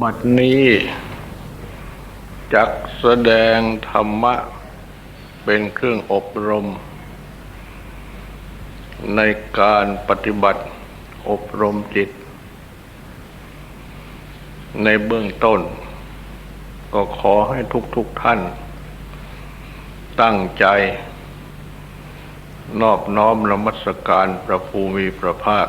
บัดนี้จักแสดงธรรมะ เป็นเครื่องอบรม ในการปฏิบัติอบรมจิต ในเบื้องต้น ก็ขอให้ทุกๆทท่าน ตั้งใจ นอบน้อมระมัสการพระภูมิพระภาค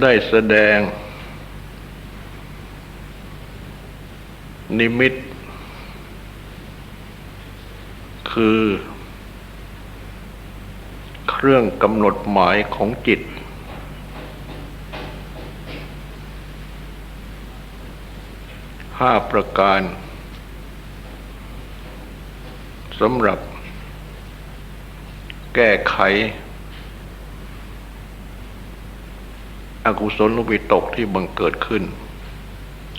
ได้แสดง นิมิต คือ เครื่องกำหนดหมายของจิต ห้าประการสำหรับแก้ไข อกุศลวิตกที่บังเกิดขึ้น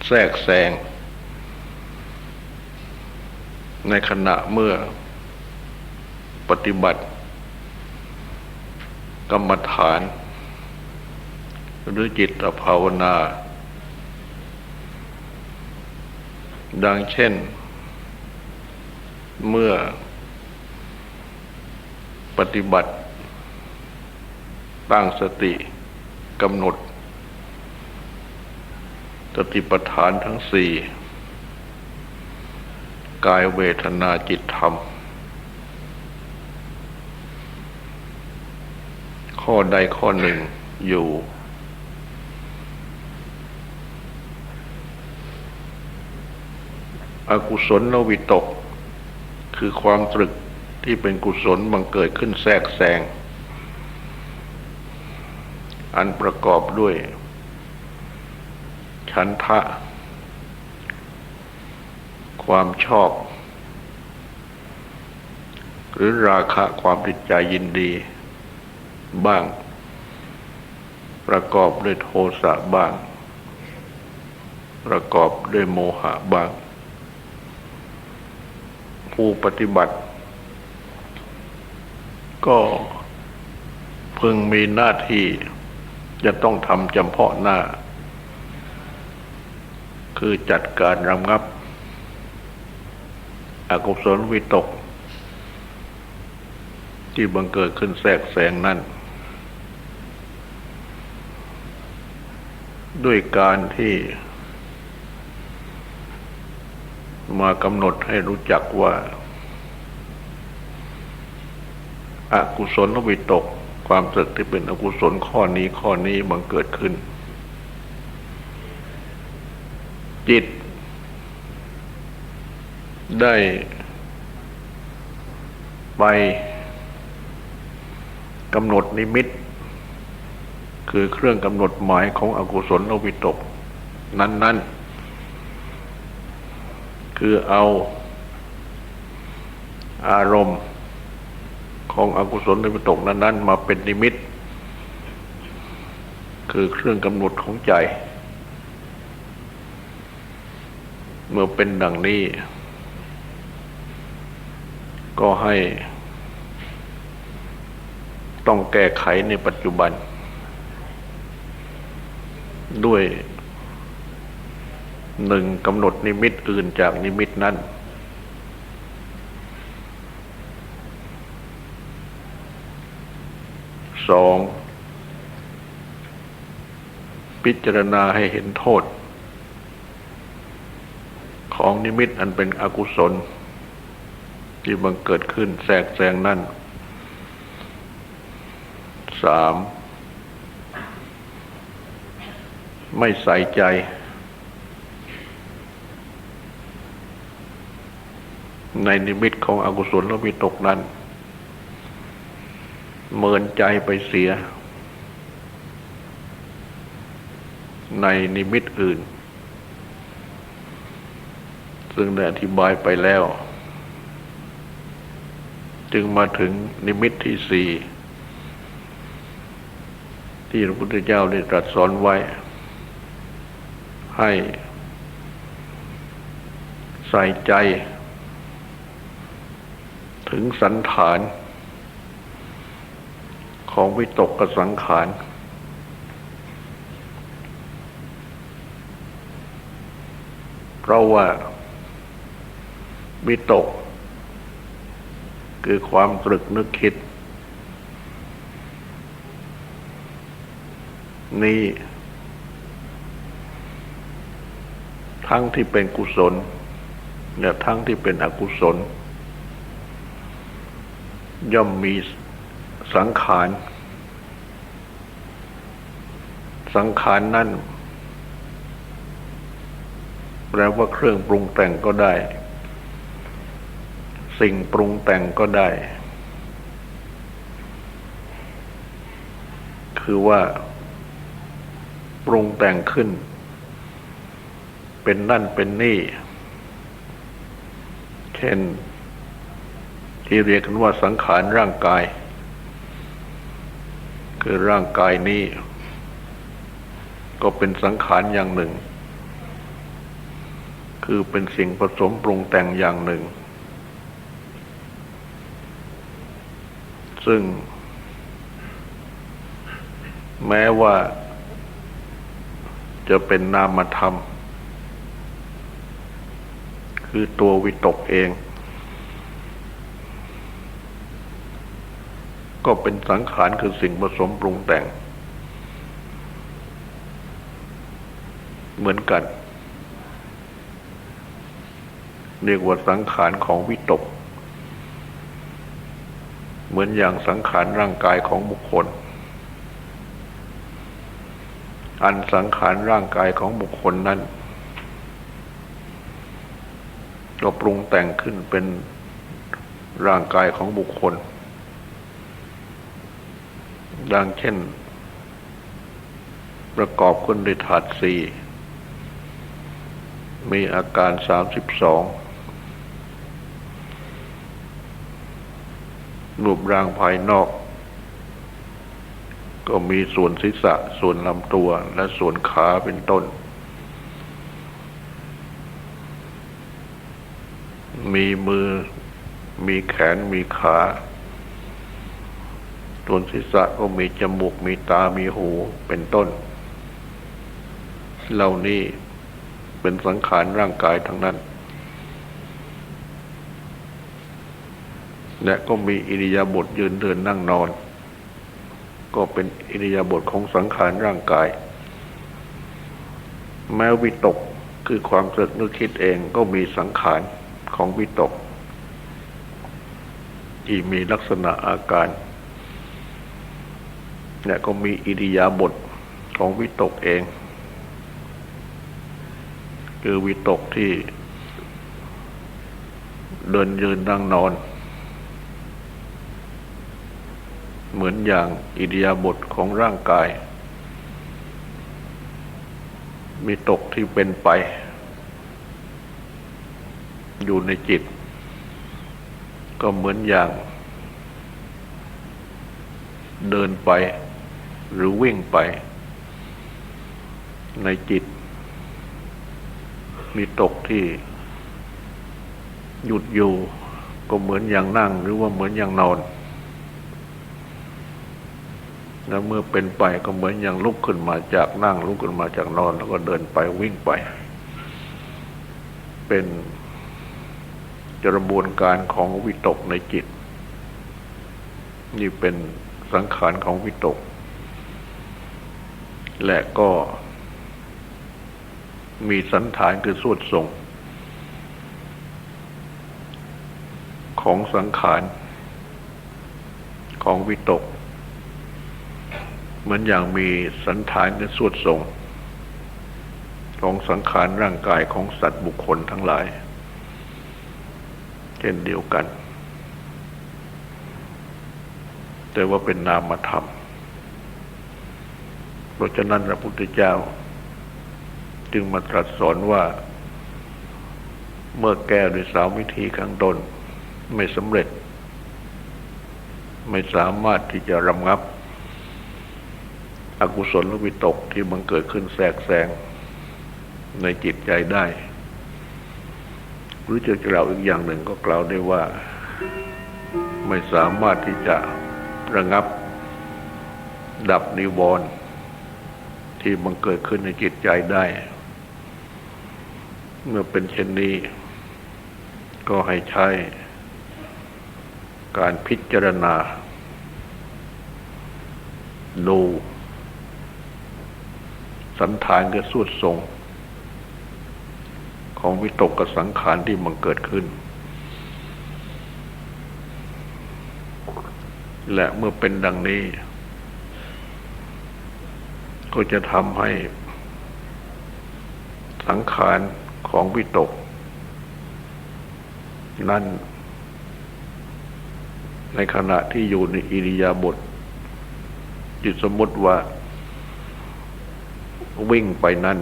แทรกแซง ในขณะเมื่อปฏิบัติ กรรมฐาน หรือจิตภาวนา ดังเช่น เมื่อปฏิบัติตั้งสติ กำหนดสติปัฏฐานทั้งสี่กายเวทนาจิตธรรม ข้อใดข้อหนึ่งอยู่ อกุศลนวิตก คือความตรึกที่เป็นกุศลบังเกิดขึ้นแทรกแซง อันประกอบด้วย ฉันทะ ความชอบ หรือราคะความติดใจยินดี บ้าง ประกอบด้วยโทสะบ้าง ประกอบด้วยโมหะบ้าง ผู้ปฏิบัติ ก็พึงมีหน้าที่ จะต้องทำจำเพาะหน้า คือจัดการรำงับอกุศลวิตก ที่บังเกิดขึ้นแทรกแซงนั่นด้วยการที่ มากำหนดให้รู้จักว่าอากุศลวิตก ความสึกที่เป็นอกุศลข้อนี้ข้อนี้บังเกิดขึ้น จิต ได้ไปกำหนดนิมิต คือเครื่องกำหนดหมายของอกุศลวิตก นั้น ๆ คือเอาอารมณ์ ของอกุศลวิตกนั้น ๆ มาเป็นนิมิต คือเครื่องกำหนดของใจ เมื่อเป็นดังนี้ ก็ให้ ต้องแก้ไขในปัจจุบัน ด้วยหนึ่งกำหนดนิมิตอื่นจากนิมิตนั้น สองพิจารณาให้เห็นโทษ ของนิมิตอันเป็นอกุศล ที่บังเกิดขึ้นแทรกแซงนั่นสามไม่ใส่ใจ ในนิมิตของอกุศลและวิตกนั้น เมินใจไปเสีย ในนิมิตอื่น ซึ่งได้อธิบายไปแล้ว จึงมาถึงนิมิตที่สี่ที่พระพุทธเจ้าได้ตรัสสอนไว้ ให้ใส่ใจ ถึงสันฐาน ของวิตกกสังขาร เพราะว่า วิตก คือความตรึกนึกคิด นี้ ทั้งที่เป็นกุศลและทั้งที่เป็นอกุศล ย่อมมี สังขาร สังขารนั่นแปลว่าเครื่องปรุงแต่งก็ได้ สิ่งปรุงแต่งก็ได้ คือว่า ปรุงแต่งขึ้น เป็นนั่นเป็นนี่ เช่นที่เรียกกันว่าสังขารร่างกาย คือร่างกายนี้ ก็เป็นสังขารอย่างหนึ่ง คือเป็นสิ่งผสมปรุงแต่งอย่างหนึ่ง ซึ่ง แม้ว่า จะเป็นนามธรรม คือตัววิตกเอง ก็เป็นสังขารคือสิ่งผสมปรุงแต่ง เหมือนกัน เรียกว่าสังขารของวิตก เหมือนอย่างสังขารร่างกายของบุคคล อันสังขารร่างกายของบุคคลนั้นก็ปรุงแต่งขึ้นเป็นร่างกายของบุคคล ดังเช่น ประกอบขึ้นด้วยธาตุสี่มีอาการสามสิบสองรูปร่างภายนอก ก็มีส่วนศีรษะ ส่วนลำตัวและส่วนขาเป็นต้น มีมือ มีแขน มีขา ส่วนศีรษะก็มีจมูกมีตามีหูเป็นต้น เหล่านี้เป็นสังขารร่างกายทั้งนั้น และก็มีอิริยาบถยืนเดินนั่งนอน ก็เป็นอิริยาบถของสังขารร่างกาย แม้วิตกคือความตรึกนึกคิดเองก็มีสังขารของวิตก ที่มีลักษณะอาการ และก็มีอิริยาบถของวิตกเอง คือวิตกที่ เดินยืนนั่งนอน เหมือนอย่างอิริยาบถของร่างกาย มีตกที่เป็นไป อยู่ในจิต ก็เหมือนอย่างเดินไป หรือวิ่งไป ในจิต มีตกที่ หยุดอยู่ ก็เหมือนอย่างนั่ง หรือว่าเหมือนอย่างนอน แล้วเมื่อเป็นไปก็เหมือนอย่างลุกขึ้นมาจากนั่งลุกขึ้นมาจากนอน แล้วก็เดินไปวิ่งไป เป็นกระบวนการของวิตกในจิต นี่เป็นสังขารของวิตก และก็มีสันฐานคือสวดทรง ของสังขาร ของวิตก เหมือนอย่างมีสันฐานคือสวดทรง ของสังขารร่างกายของสัตว์บุคคลทั้งหลาย เช่นเดียวกัน แต่ว่าเป็นนามธรรม เพราะฉะนั้นพระพุทธเจ้า จึงมาตรัสสอนว่า เมื่อแก้ด้วยสามวิธีข้างต้นไม่สำเร็จ ไม่สามารถที่จะรำงับ อกุศลลวิตกที่มันเกิดขึ้นแทรกแซงในจิตใจได้ หรือจะกล่าวอีกอย่างหนึ่งก็กล่าวได้ว่า ไม่สามารถที่จะระงับ ดับนิวรณ์ ที่มันเกิดขึ้นในจิตใจได้ เมื่อเป็นเช่นนี้ ก็ให้ใช้ การพิจารณา ดู สันฐานกับสุดทรง ของวิตกกับสังขารที่มันเกิดขึ้น และเมื่อเป็นดังนี้ ก็จะทำให้สังขารของวิตก นั้น ในขณะที่อยู่ในอิริยาบถจิตสมมติว่า วิ่งไปนั่น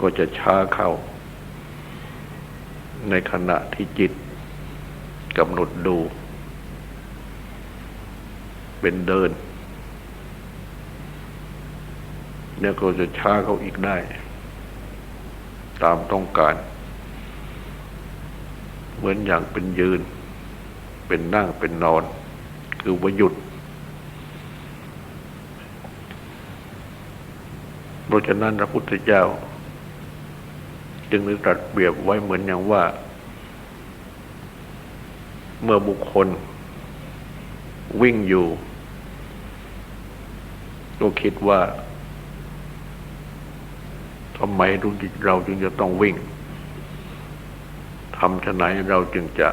ก็จะช้าเข้า ในขณะที่จิตกำหนดดู เป็นเดิน เนี่ยก็จะช้าเขาอีกได้ ตามต้องการ เหมือนอย่างเป็นยืน เป็นนั่งเป็นนอน คือว่าหยุด เพราะฉะนั้นพระพุทธเจ้า จึงได้ตรัสเปรียบไว้เหมือนอย่างว่า เมื่อบุคคล วิ่งอยู่ก็คิดว่า ทำไมเราจึงจะต้องวิ่งทำฉะไหนเราจึงจะ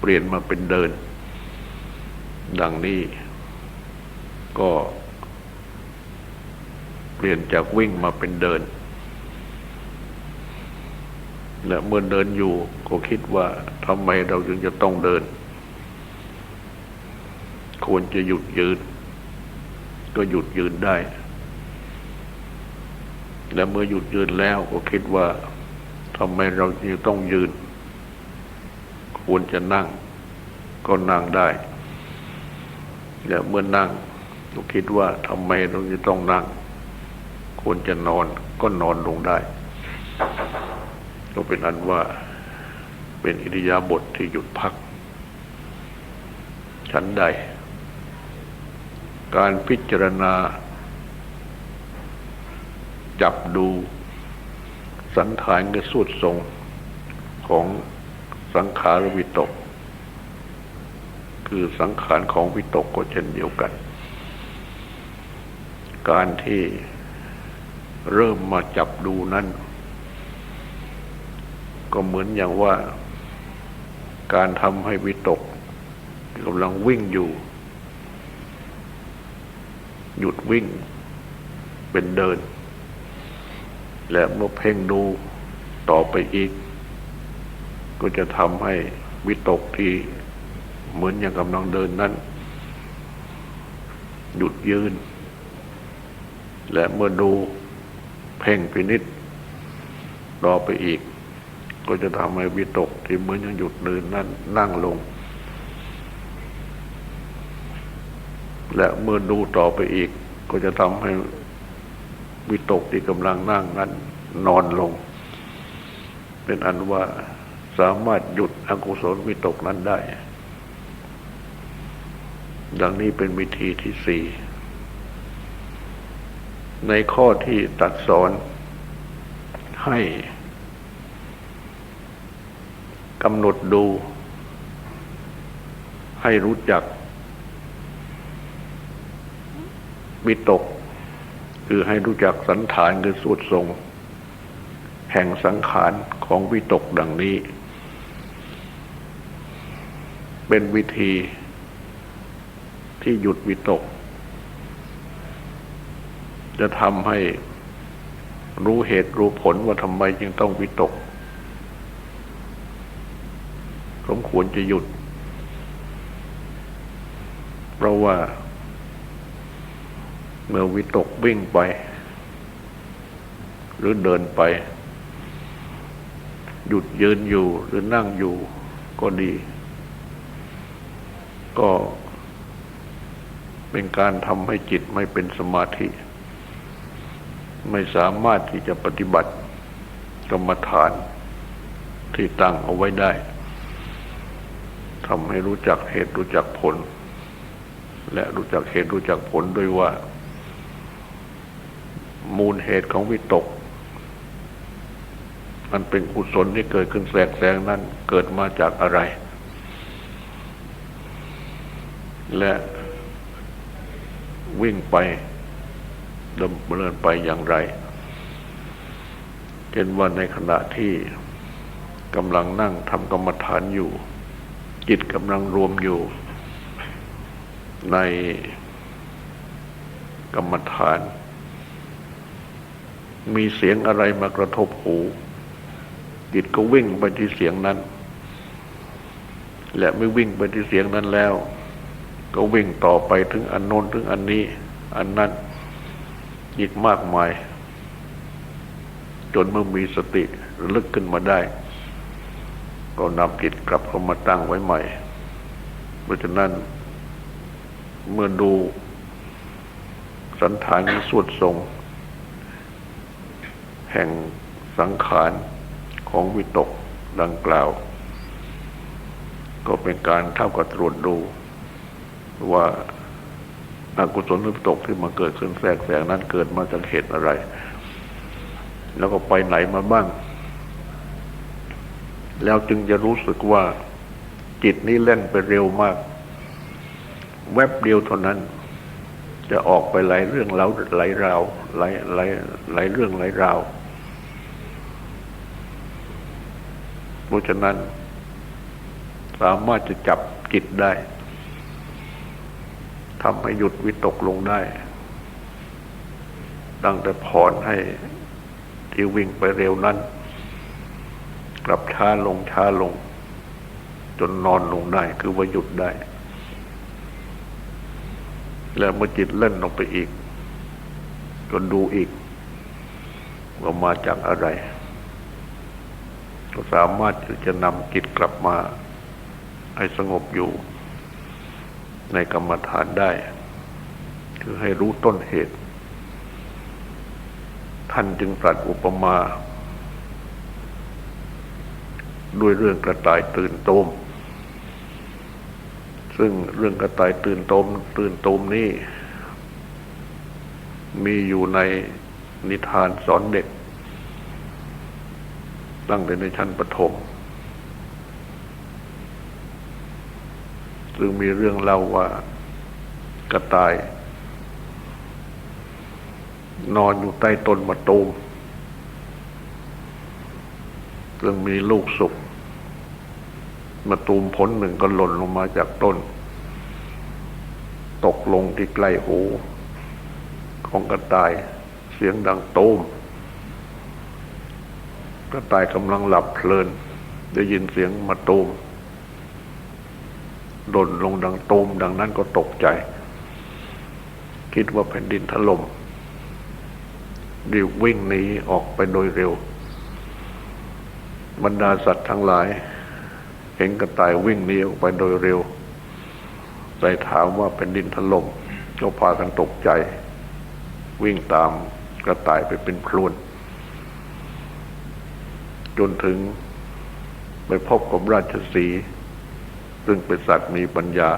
เปลี่ยนมาเป็นเดิน ดังนี้ ก็เปลี่ยนจากวิ่งมาเป็นเดิน และเมื่อเดินอยู่ก็คิดว่าทำไมเราจึงจะต้องเดิน ควรจะหยุดยืน ก็หยุดยืนได้ และเมื่อหยุดยืนแล้วก็คิดว่าทำไมเราจึงต้องยืน ควรจะนั่ง ก็นั่งได้ และเมื่อนั่งก็คิดว่าทำไมเราจะต้องนั่ง ควรจะนอนก็นอนลงได้ ก็เป็นอันว่าเป็นอิริยาบถทที่หยุดพัก ชั้นใด การพิจารณา จับดูสันฐานกับสุดทรงของสังขารวิตก คือสังขารของวิตกก็เช่นเดียวกัน การที่เริ่มมาจับดูนั้น ก็เหมือนอย่างว่า การทำให้วิตกกำลังวิ่งอยู่ หยุดวิ่งเป็นเดิน และเมื่อเพ่งดูต่อไปอีก ก็จะทำให้วิตกที่เหมือนอย่างกำลังเดินนั้น หยุดยืน และเมื่อดูเพ่งพินิษต่อไปอีก ก็จะทำให้วิตกที่เหมือนยังหยุดเดินนั้นนั่งลง และเมื่อดูต่อไปอีก ก็จะทำให้ วิตกที่กำลังนั่งนั้นนอนลง เป็นอันว่าสามารถหยุดอกุศลวิตกนั้นได้ ดังนี้เป็นวิธีที่สี่ในข้อที่ตัดสอนให้กำหนดดู ให้รู้จักวิตก คือให้รู้จักสันฐานคือสูตรทรง แห่งสังขารของวิตกดังนี้ เป็นวิธีที่หยุดวิตก จะทำให้รู้เหตุรู้ผลว่าทำไมจึงต้องวิตกสมควรจะหยุด เพราะว่า เมื่อวิตกวิ่งไป หรือเดินไป หยุดยืนอยู่หรือนั่งอยู่ก็ดี ก็เป็นการทำให้จิตไม่เป็นสมาธิ ไม่สามารถที่จะปฏิบัติกรรมฐานที่ตั้งเอาไว้ได้ทำให้รู้จักเหตุรู้จักผล และรู้จักเหตุรู้จักผลด้วยว่า มูลเหตุของวิตก มันเป็นกุศลที่เกิดขึ้นแสกแสงนั้นเกิดมาจากอะไร และวิ่งไปดำเนินไปอย่างไรเช่นว่าในขณะที่กำลังนั่งทำกรรมฐานอยู่ จิตกำลังรวมอยู่ ในกรรมฐาน มีเสียงอะไรมากระทบหู จิตก็วิ่งไปที่เสียงนั้น และไม่วิ่งไปที่เสียงนั้นแล้ว ก็วิ่งต่อไปถึงอันโน้นถึงอันนี้ อันนั้นอีกมากมาย จนเมื่อมีสติระลึกขึ้นมาได้ ก็นำจิตกลับเข้ามาตั้งไว้ใหม่ เพราะฉะนั้น เมื่อดูสันฐานสวดทรง แห่งสังขารของวิตกดังกล่าว ก็เป็นการเท่ากับตรวจดูว่าอากุศลวิตกที่มาเกิดขึ้นแทรกแซงนั้นเกิดมาจากเหตุอะไร แล้วก็ไปไหนมาบ้าง แล้วจึงจะรู้สึกว่าจิตนี้เล่นไปเร็วมาก แวบเดียวเท่านั้น จะออกไปหลายเรื่องแล้วหลายราวหลายหลายหลายเรื่องหลายราว เพราะฉะนั้น สามารถจะจับจิตได้ทำให้หยุดวิตกลงได้ตั้งแต่ผ่อนให้ที่วิ่งไปเร็วนั้น กลับช้าลงช้าลง จนนอนลงได้ คือว่าหยุดได้ แล้วเมื่อจิตเล่นลงไปอีก จนดูอีกว่ามาจากอะไร ก็สามารถที่จะนำจิตกลับมา ให้สงบอยู่ ในกรรมฐานได้ คือให้รู้ต้นเหตุ ท่านจึงตรัสอุปมา ด้วยเรื่องกระต่ายตื่นโตมซึ่งเรื่องกระต่ายตื่นโตมตื่นโตมนี้ มีอยู่ในนิทานสอนเด็ก ตั้งแต่ในชั้นประถมซึ่งมีเรื่องเล่าว่ากระต่าย นอนอยู่ใต้ต้นมะตูมซึ่งมีลูกสุกมะตูมผลหนึ่งก็หล่นลงมาจากต้น ตกลงที่ใกล้หู ของกระต่าย เสียงดังโตม กระต่ายกำลังหลับเพลิน ได้ยินเสียงมะตูมหล่นลงดังตูมดังนั้นก็ตกใจ คิดว่าแผ่นดินถล่มรีบวิ่งหนีออกไปโดยเร็ว บรรดาสัตว์ทั้งหลาย เห็นกระต่ายวิ่งหนีออกไปโดยเร็วใจถามว่าแผ่นดินถล่มก็พากันตกใจ วิ่งตามกระต่ายไปเป็นพลวน จนถึงไปพบกับราชสีซึ่งเป็นสัตว์มีปัญญา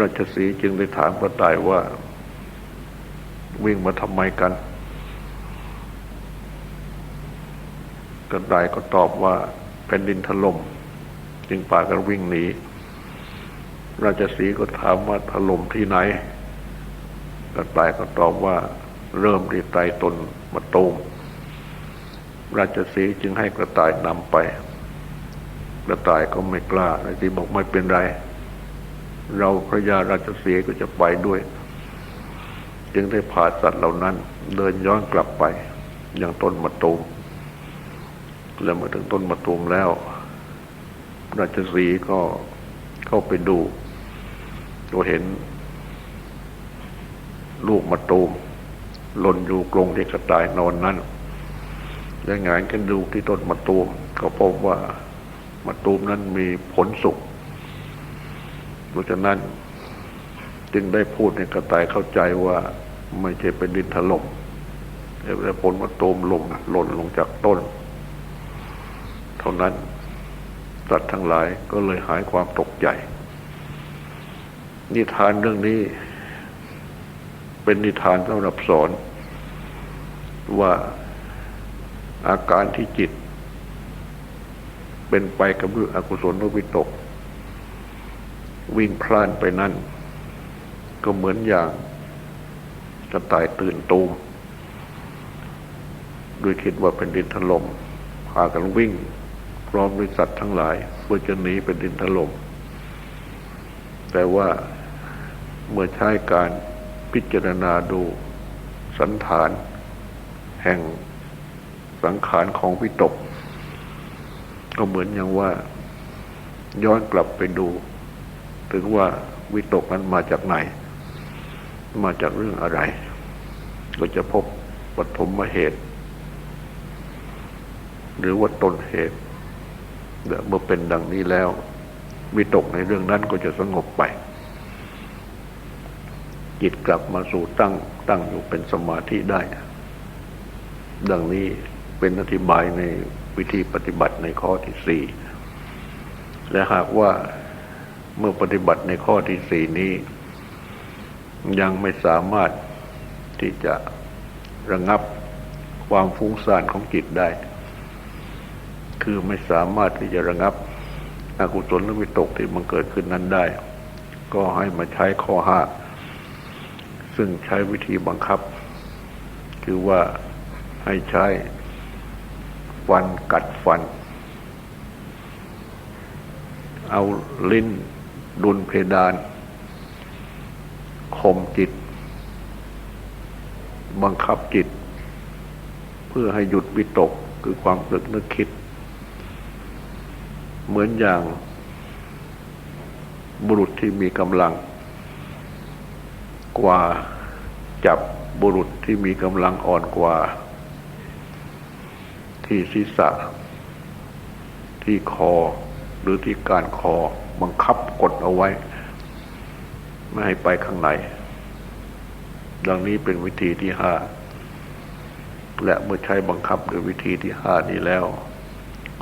ราชสีจึงได้ถามกระต่ายว่า วิ่งมาทำไมกันกระต่ายก็ตอบว่าแผ่นดินถล่มจึงพากันวิ่งหนีราชสีก็ถามว่าถล่มที่ไหนกระต่ายก็ตอบว่าเริ่มที่ใต้ตนมาตูม ราชสีจึงให้กระต่ายนำไป กระต่ายก็ไม่กล้าไอ้ที่บอกไม่เป็นไร เราพระยาราชสีก็จะไปด้วย จึงได้พาสัตว์เหล่านั้น เดินย้อนกลับไปยังต้นมะตูมแล้วมาถึงต้นมะตูมแล้ว ราชสีก็เข้าไปดูก็เห็น ลูกมะตูมหล่นอยู่กรงที่กระต่ายนอนนั้น และงานกันดูที่ต้นมะตูมก็พบว่ามะตูมนั้นมีผลสุกเพราะฉะนั้นจึงได้พูดในกระต่ายเข้าใจว่าไม่ใช่เป็นดินถล่มแต่ผลมะตูมหล่นหล่นลงจากต้น เท่านั้นสัตว์ทั้งหลายก็เลยหายความตกใจ นิทานเรื่องนี้ เป็นนิทานสำหรับสอนว่า อาการที่จิต เป็นไปกับเรื่องอกุศลวิตก วิ่งพล่านไปนั่น ก็เหมือนอย่างกระต่ายตื่นตูมโดยคิดว่าเป็นดินถลม่มพากันวิ่ง พร้อมด้วยสัตว์ทั้งหลายเพื่อจะหนีเป็นดินถลม่มแต่ว่าเมื่อใช้การพิจารณาดูสันฐาน แห่ง สังขารของวิตก ก็เหมือนอย่างว่า ย้อนกลับไปดู ถึงว่าวิตกนั้นมาจากไหน มาจากเรื่องอะไร ก็จะพบปฐมเหตุ หรือว่าต้นเหตุเมื่อเป็นดังนี้แล้ว วิตกในเรื่องนั้นก็จะสงบไป จิตกลับมาสู่ตั้งตั้งอยู่เป็นสมาธิได้ ดังนี้ เป็นอธิบายในวิธีปฏิบัติในข้อที่สี่และหากว่าเมื่อปฏิบัติในข้อที่สี่นี้ ยังไม่สามารถที่จะระงับความฟุ้งซ่านของจิตได้ คือไม่สามารถที่จะระงับอกุศลหรือวิตกที่มันเกิดขึ้นนั้นได้ ก็ให้มาใช้ข้อห้าซึ่งใช้วิธีบังคับ คือว่าให้ใช้ ฟันกัดฟัน เอาลิ้นดุลเพดานข่มจิต บังคับจิต เพื่อให้หยุดวิตกคือความตึกนึกคิด เหมือนอย่างบุรุษที่มีกำลัง กว่าจับบุรุษที่มีกำลังอ่อนกว่า ที่ศีรษะ ที่คอหรือที่การคอบังคับกดเอาไว้ ไม่ให้ไปข้างใน ดังนี้เป็นวิธีที่ห้าและเมื่อใช้บังคับด้วยวิธีที่ห้านี้แล้ว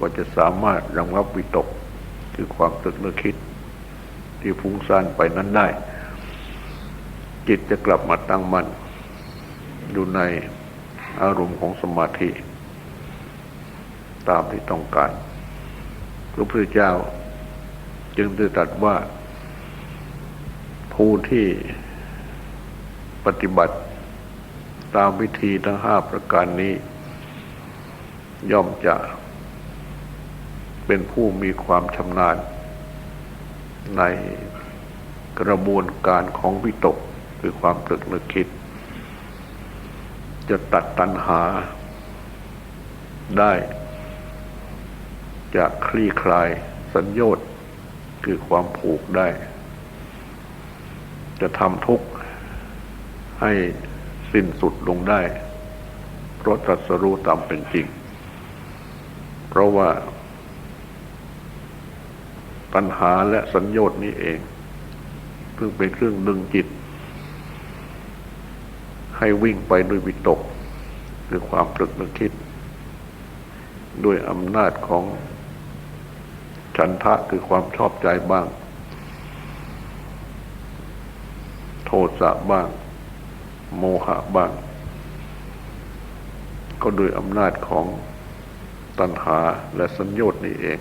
ก็จะสามารถระงับวิตกคือความตึกนึกคิด ที่ฟุ้งซ่านไปนั้นได้ จิตจะกลับมาตั้งมัน่นอยู่ในอารมณ์ของสมาธิ ตามที่ต้องการ พระพุทธเจ้า จึงได้ตรัสว่า ผู้ที่ปฏิบัติตามวิธีทั้งห้าประการนี้ ย่อมจะเป็นผู้มีความชำนาญ ในกระบวนการของวิตกคือความตรึกนึกคิด จะตัดตัณหาได้ จะคลี่คลายสัญญต์คือความผูกได้ จะทำทุกข์ให้สิ้นสุดลงได้ เพราะตรัสรู้ตามเป็นจริง เพราะว่า ปัญหาและสัญญต์นี้เองเพิ่งเป็นเครื่องดึงจิต ให้วิ่งไปด้วยวิตก หรือความตรึกนึกคิด ด้วยอำนาจของ ฉันทะคือความชอบใจบ้าง โทสะบ้าง โมหะบ้าง ก็โดยอำนาจของตัณหาและสัญญต์นี่เอง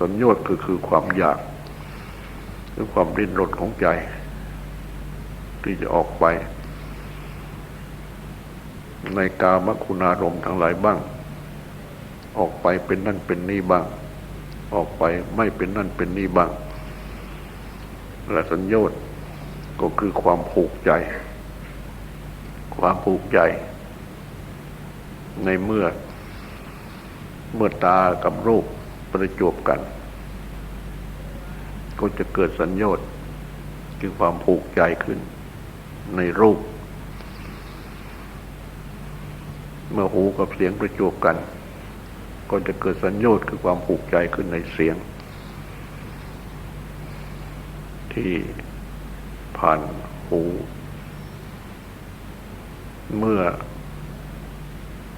สัญญต์คือคือความอยากหรือความริ้นรนของใจ ที่จะออกไป ในกามคุณารมทั้งหลายบ้าง ออกไปเป็นนั่นเป็นนี่บ้าง ออกไปไม่เป็นนั่นเป็นนี่บ้างและสัญญต์ก็คือความผูกใจ ความผูกใจ ในเมื่อ เมื่อตากับรูปประจบกัน ก็จะเกิดสัญญต์คือความผูกใจขึ้น ในรูป เมื่อหูกับเสียงประจวบกัน ก็จะเกิดสัญญาตคือความผูกใจขึ้นในเสียง ที่ผ่านหู เมื่อ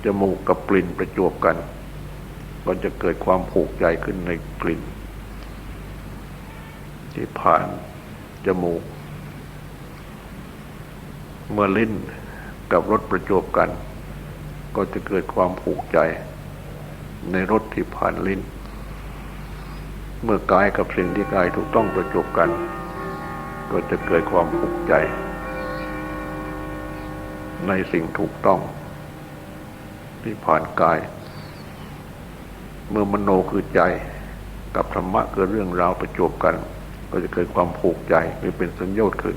จมูกกับกลิ่นประจวบกัน ก็จะเกิดความผูกใจขึ้นในกลิ่น ที่ผ่านจมูก เมื่อลิ้นกับรสประจวบกัน ก็จะเกิดความผูกใจ ในรสที่ผ่านลิ้น เมื่อกายกับสิ่งที่กายถูกต้องประจบกัน ก็จะเกิดความผูกใจ ในสิ่งถูกต้อง ที่ผ่านกาย เมื่อมโนคือใจกับธรรมะคือเรื่องราวประจบกัน ก็จะเกิดความผูกใจไม่เป็นสัญญาขึ้น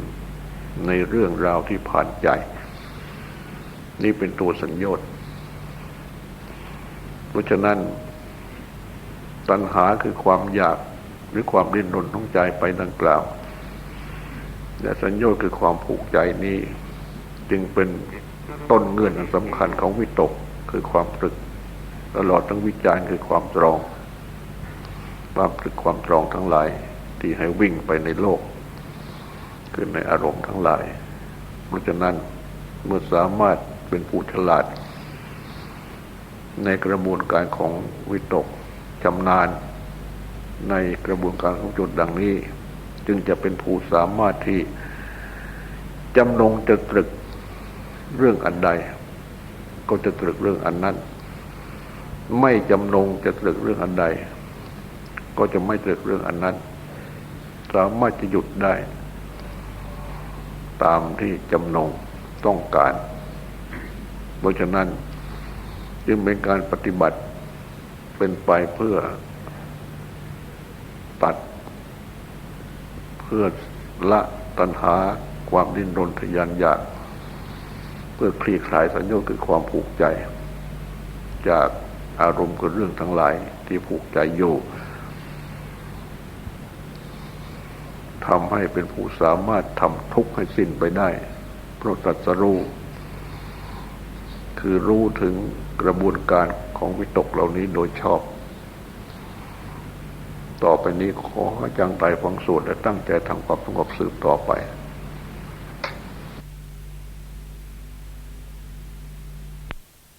ในเรื่องราวที่ผ่านใจ นี่เป็นตัวสัญญา เพราะฉะนั้น ตัณหาคือความอยากหรือความดิ้นรนของใจไปดังกล่าวและสัญญาคือความผูกใจนี้ จึงเป็นต้นเงื่อนอันสำคัญของวิตกคือความตรึก ตลอดทั้งวิจารณ์คือความตรอง ความตรึกความตรองทั้งหลายที่ให้วิ่งไปในโลก คือในอารมณ์ทั้งหลาย เพราะฉะนั้นเมื่อสามารถเป็นผู้ฉลาด ในกระบวนการของวิตกชำนาญในกระบวนการของจุดดังนี้ จึงจะเป็นผู้สามารถที่จำนงจะตรึกเรื่องอันใด ก็จะตรึกเรื่องอันนั้น ไม่จำนงจะตรึกเรื่องอันใด ก็จะไม่ตรึกเรื่องอันนั้น สามารถจะหยุดได้ ตามที่จำนงต้องการ เพราะฉะนั้น จึงเป็นการปฏิบัติเป็นไปเพื่อตัด เพื่อละตัณหาความดิ้นรนทยานอยาก เพื่อคลี่คลายสัญญาคือความผูกใจ จากอารมณ์กับเรื่องทั้งหลายที่ผูกใจอยู่ทำให้เป็นผู้สามารถทำทุกข์ให้สิ้นไปได้เพราะตรัสรู้คือรู้ถึง กระบวนการของวิตกเหล่านี้โดยชอบ ต่อไปนี้ขอจังไตฟังสวดและตั้งใจทำความสงบสืบต่อไป